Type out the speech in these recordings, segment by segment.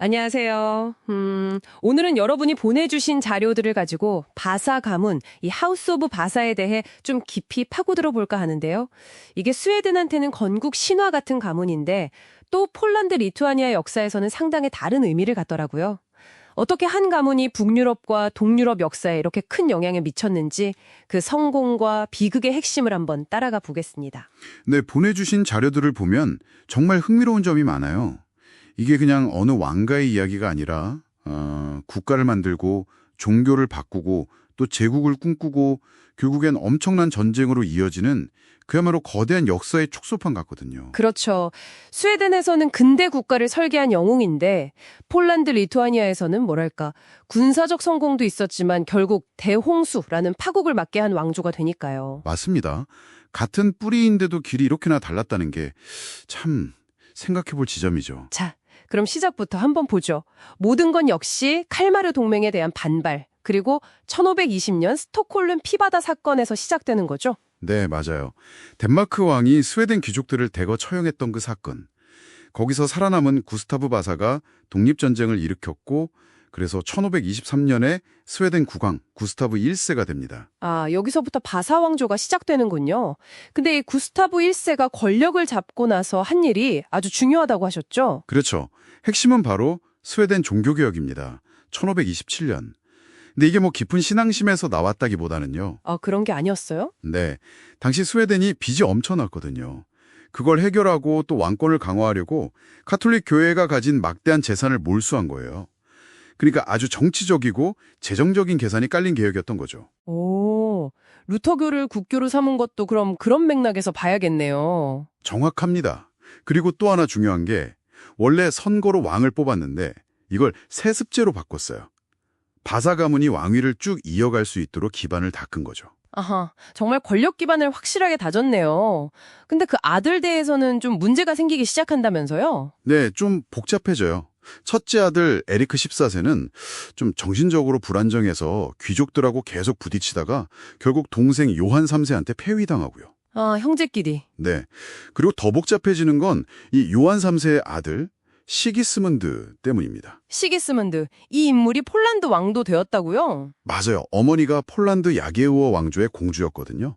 안녕하세요. 음, 오늘은 여러분이 보내주신 자료들을 가지고 바사 가문, 이 하우스 오브 바사에 대해 좀 깊이 파고들어 볼까 하는데요. 이게 스웨덴한테는 건국 신화 같은 가문인데 또 폴란드 리투아니아 역사에서는 상당히 다른 의미를 갖더라고요. 어떻게 한 가문이 북유럽과 동유럽 역사에 이렇게 큰 영향을 미쳤는지 그 성공과 비극의 핵심을 한번 따라가 보겠습니다. 네, 보내주신 자료들을 보면 정말 흥미로운 점이 많아요. 이게 그냥 어느 왕가의 이야기가 아니라 어, 국가를 만들고 종교를 바꾸고 또 제국을 꿈꾸고 결국엔 엄청난 전쟁으로 이어지는 그야말로 거대한 역사의 축소판 같거든요. 그렇죠. 스웨덴에서는 근대 국가를 설계한 영웅인데 폴란드 리투아니아에서는 뭐랄까 군사적 성공도 있었지만 결국 대홍수라는 파국을 맞게 한 왕조가 되니까요. 맞습니다. 같은 뿌리인데도 길이 이렇게나 달랐다는 게 참 생각해 볼 지점이죠. 자, 그럼 시작부터 한번 보죠. 모든 건 역시 칼마르 동맹에 대한 반발 그리고 1520년 스톡홀름 피바다 사건에서 시작되는 거죠. 네, 맞아요. 덴마크 왕이 스웨덴 귀족들을 대거 처형했던 그 사건. 거기서 살아남은 구스타브 바사가 독립전쟁을 일으켰고 그래서 1523년에 스웨덴 국왕 구스타브 1세가 됩니다. 아, 여기서부터 바사 왕조가 시작되는군요. 근데 이 구스타브 1세가 권력을 잡고 나서 한 일이 아주 중요하다고 하셨죠? 그렇죠. 핵심은 바로 스웨덴 종교개혁입니다. 1527년. 근데 이게 뭐 깊은 신앙심에서 나왔다기보다는요. 아, 그런 게 아니었어요? 네. 당시 스웨덴이 빚이 엄청났거든요. 그걸 해결하고 또 왕권을 강화하려고 카톨릭 교회가 가진 막대한 재산을 몰수한 거예요. 그러니까 아주 정치적이고 재정적인 계산이 깔린 개혁이었던 거죠. 오, 루터교를 국교로 삼은 것도 그럼 그런 맥락에서 봐야겠네요. 정확합니다. 그리고 또 하나 중요한 게 원래 선거로 왕을 뽑았는데 이걸 세습제로 바꿨어요. 바사 가문이 왕위를 쭉 이어갈 수 있도록 기반을 닦은 거죠. 아하, 정말 권력 기반을 확실하게 다졌네요. 근데 그 아들 대에서는 좀 문제가 생기기 시작한다면서요? 네, 좀 복잡해져요. 첫째 아들 에리크 14세는 좀 정신적으로 불안정해서 귀족들하고 계속 부딪히다가 결국 동생 요한 3세한테 폐위당하고요. 아, 형제끼리. 네. 그리고 더 복잡해지는 건 이 요한 3세의 아들 시기스문드 때문입니다. 시기스문드, 이 인물이 폴란드 왕도 되었다고요? 맞아요. 어머니가 폴란드 야게우어 왕조의 공주였거든요.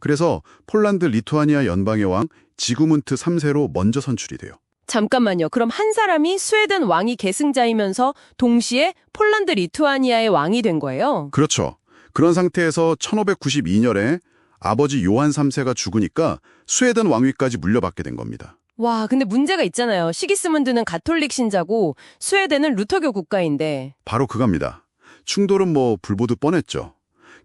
그래서 폴란드 리투아니아 연방의 왕 지구문트 3세로 먼저 선출이 돼요. 잠깐만요. 그럼 한 사람이 스웨덴 왕위 계승자이면서 동시에 폴란드 리투아니아의 왕이 된 거예요? 그렇죠. 그런 상태에서 1592년에 아버지 요한 3세가 죽으니까 스웨덴 왕위까지 물려받게 된 겁니다. 와, 근데 문제가 있잖아요. 시기스문드는 가톨릭 신자고 스웨덴은 루터교 국가인데. 바로 그겁니다. 충돌은 뭐 불보듯 뻔했죠.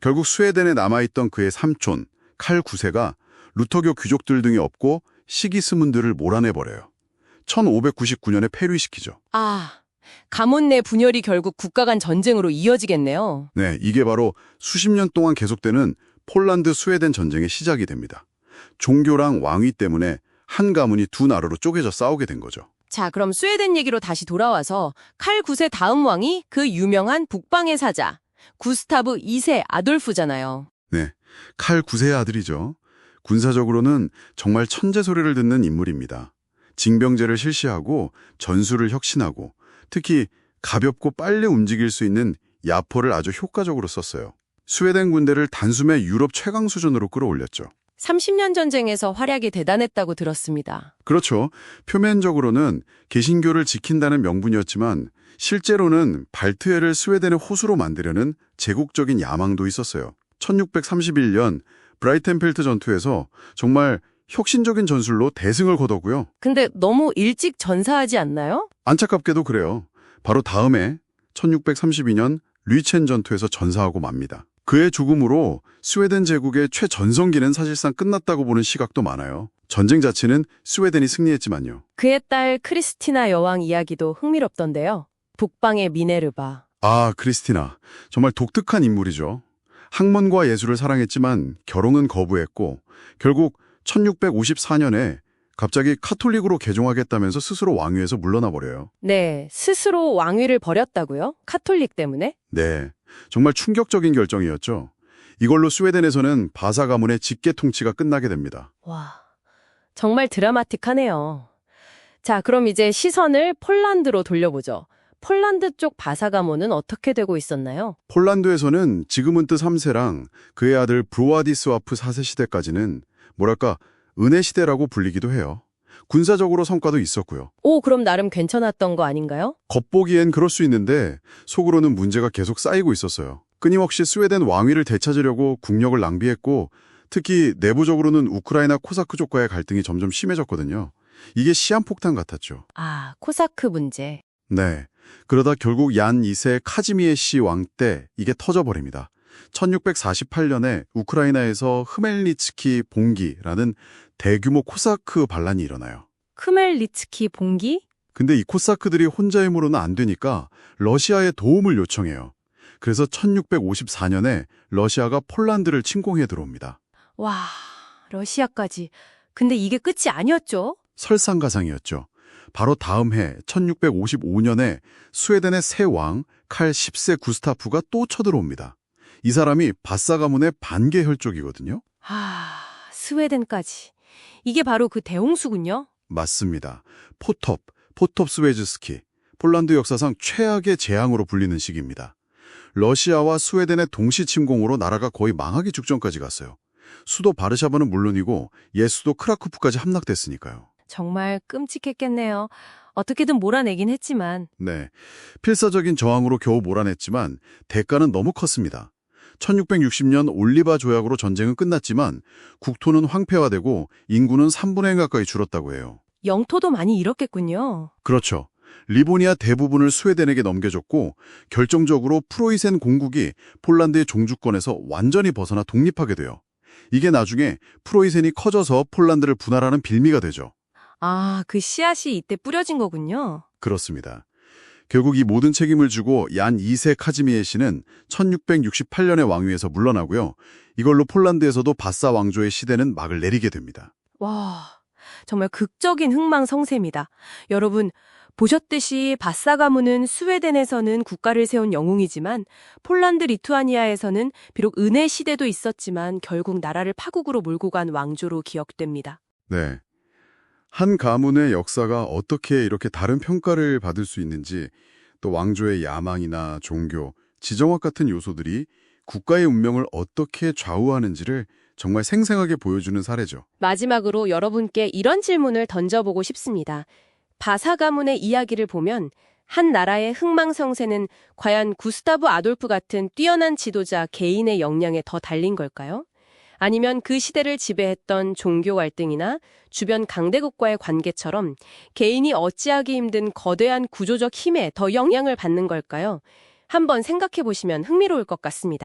결국 스웨덴에 남아있던 그의 삼촌 칼 9세가 루터교 귀족들 등이 없고 시기스문드를 몰아내버려요. 1599년에 폐위시키죠. 아, 가문 내 분열이 결국 국가 간 전쟁으로 이어지겠네요. 네, 이게 바로 수십 년 동안 계속되는 폴란드 스웨덴 전쟁의 시작이 됩니다. 종교랑 왕위 때문에 한 가문이 두 나라로 쪼개져 싸우게 된 거죠. 자, 그럼 스웨덴 얘기로 다시 돌아와서 칼 9세 다음 왕이 그 유명한 북방의 사자 구스타브 2세 아돌프잖아요. 네, 칼 9세의 아들이죠. 군사적으로는 정말 천재 소리를 듣는 인물입니다. 징병제를 실시하고 전술을 혁신하고 특히 가볍고 빨리 움직일 수 있는 야포를 아주 효과적으로 썼어요. 스웨덴 군대를 단숨에 유럽 최강 수준으로 끌어올렸죠. 30년 전쟁에서 활약이 대단했다고 들었습니다. 그렇죠. 표면적으로는 개신교를 지킨다는 명분이었지만 실제로는 발트해를 스웨덴의 호수로 만들려는 제국적인 야망도 있었어요. 1631년 브라이텐펠트 전투에서 정말 혁신적인 전술로 대승을 거뒀고요. 근데 너무 일찍 전사하지 않나요? 안타깝게도 그래요. 바로 다음해 1632년 류첸 전투에서 전사하고 맙니다. 그의 죽음으로 스웨덴 제국의 최전성기는 사실상 끝났다고 보는 시각도 많아요. 전쟁 자체는 스웨덴이 승리했지만요. 그의 딸 크리스티나 여왕 이야기도 흥미롭던데요. 북방의 미네르바. 아, 크리스티나. 정말 독특한 인물이죠. 학문과 예술을 사랑했지만 결혼은 거부했고 결국 1654년에 갑자기 카톨릭으로 개종하겠다면서 스스로 왕위에서 물러나 버려요. 네, 스스로 왕위를 버렸다고요? 카톨릭 때문에? 네, 정말 충격적인 결정이었죠. 이걸로 스웨덴에서는 바사 가문의 직계 통치가 끝나게 됩니다. 와, 정말 드라마틱하네요. 자, 그럼 이제 시선을 폴란드로 돌려보죠. 폴란드 쪽 바사 가문은 어떻게 되고 있었나요? 폴란드에서는 지그문트 3세랑 그의 아들 브로아디스와프 4세 시대까지는 뭐랄까 은혜 시대라고 불리기도 해요. 군사적으로 성과도 있었고요. 오, 그럼 나름 괜찮았던 거 아닌가요? 겉보기엔 그럴 수 있는데 속으로는 문제가 계속 쌓이고 있었어요. 끊임없이 스웨덴 왕위를 되찾으려고 국력을 낭비했고 특히 내부적으로는 우크라이나 코사크족과의 갈등이 점점 심해졌거든요. 이게 시한폭탄 같았죠. 아, 코사크 문제. 네. 그러다 결국 얀 2세 카지미에 씨 왕 때 이게 터져버립니다. 1648년에 우크라이나에서 흐멜니츠키 봉기라는 대규모 코사크 반란이 일어나요. 크멜리츠키 봉기? 근데 이 코사크들이 혼자 힘으로는 안 되니까 러시아의 도움을 요청해요. 그래서 1654년에 러시아가 폴란드를 침공해 들어옵니다. 와, 러시아까지. 근데 이게 끝이 아니었죠? 설상가상이었죠. 바로 다음 해 1655년에 스웨덴의 새 왕 칼 10세 구스타프가 또 쳐들어옵니다. 이 사람이 바사 가문의 반개 혈족이거든요. 아, 스웨덴까지. 이게 바로 그 대홍수군요. 맞습니다. 포톱, 포톱 스웨즈스키. 폴란드 역사상 최악의 재앙으로 불리는 시기입니다. 러시아와 스웨덴의 동시 침공으로 나라가 거의 망하기 직전까지 갔어요. 수도 바르샤바는 물론이고 옛 수도 크라쿠프까지 함락됐으니까요. 정말 끔찍했겠네요. 어떻게든 몰아내긴 했지만. 네. 필사적인 저항으로 겨우 몰아냈지만 대가는 너무 컸습니다. 1660년 올리바 조약으로 전쟁은 끝났지만 국토는 황폐화되고 인구는 3분의 1 가까이 줄었다고 해요. 영토도 많이 잃었겠군요. 그렇죠. 리보니아 대부분을 스웨덴에게 넘겨줬고 결정적으로 프로이센 공국이 폴란드의 종주권에서 완전히 벗어나 독립하게 돼요. 이게 나중에 프로이센이 커져서 폴란드를 분할하는 빌미가 되죠. 아, 그 씨앗이 이때 뿌려진 거군요. 그렇습니다. 결국 이 모든 책임을 주고 얀 2세 카지미에 씨는 1668년의 왕위에서 물러나고요. 이걸로 폴란드에서도 바사 왕조의 시대는 막을 내리게 됩니다. 와, 정말 극적인 흥망성쇠입니다. 여러분, 보셨듯이 바사 가문은 스웨덴에서는 국가를 세운 영웅이지만 폴란드 리투아니아에서는 비록 은혜 시대도 있었지만 결국 나라를 파국으로 몰고 간 왕조로 기억됩니다. 네. 한 가문의 역사가 어떻게 이렇게 다른 평가를 받을 수 있는지 또 왕조의 야망이나 종교, 지정학 같은 요소들이 국가의 운명을 어떻게 좌우하는지를 정말 생생하게 보여주는 사례죠. 마지막으로 여러분께 이런 질문을 던져보고 싶습니다. 바사 가문의 이야기를 보면 한 나라의 흥망성쇠는 과연 구스타브 아돌프 같은 뛰어난 지도자 개인의 역량에 더 달린 걸까요? 아니면 그 시대를 지배했던 종교 갈등이나 주변 강대국과의 관계처럼 개인이 어찌하기 힘든 거대한 구조적 힘에 더 영향을 받는 걸까요? 한번 생각해 보시면 흥미로울 것 같습니다.